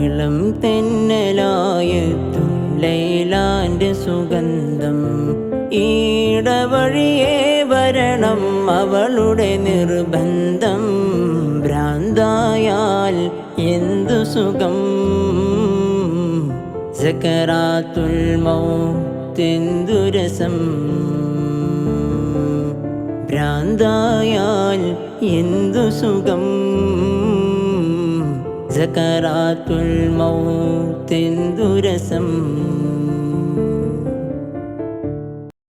ഇളം തെന്നലായെത്തും ലൈലാന്റെ സുഗന്ധം. ഈടവഴിയേ വരണം അവളുടെ നിർബന്ധം. ഭ്രാന്തായാൽ എന്തു സുഖം? സക്കറാത്തുൽ മൗത്തെന്തു ഭ്രാന്തായാൽ എന്തു സുഖം? സക്കറാത്തുൽ മൗത്തിൻ രസം